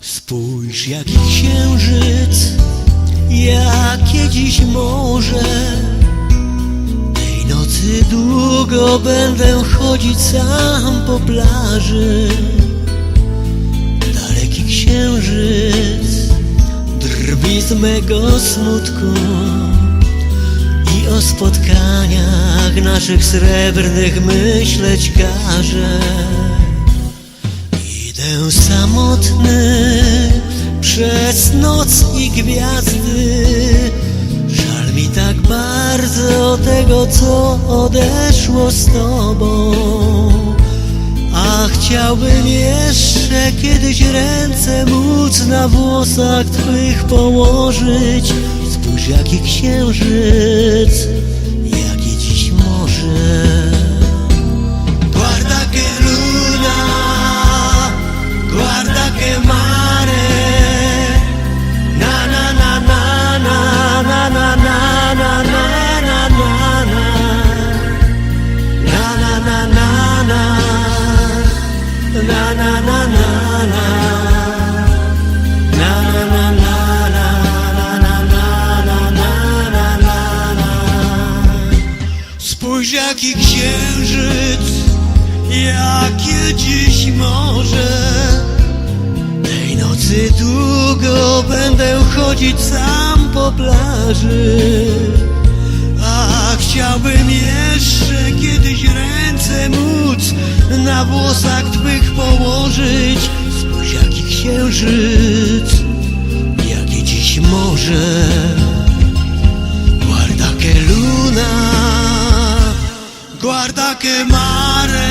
Spójrz jaki księżyc, jakie dziś morze. Tej nocy długo będę chodzić sam po plaży. Daleki księżyc drwi z mego smutku I o spotkaniach naszych srebrnych myśleć każe. Idę samotny przez noc i gwiazdy. Żal mi tak bardzo tego, co odeszło z tobą. A chciałbym jeszcze kiedyś ręce móc na włosach twych położyć. Spójrz jaki księżyc, Spójrz jaki księżyc, jakie dziś morze? Tej nocy długo będę chodzić sam po plaży. A chciałbym jeszcze kiedyś ręce móc na włosach twych położyć. Spójrz jaki księżyc, jakie dziś morze guarda che mare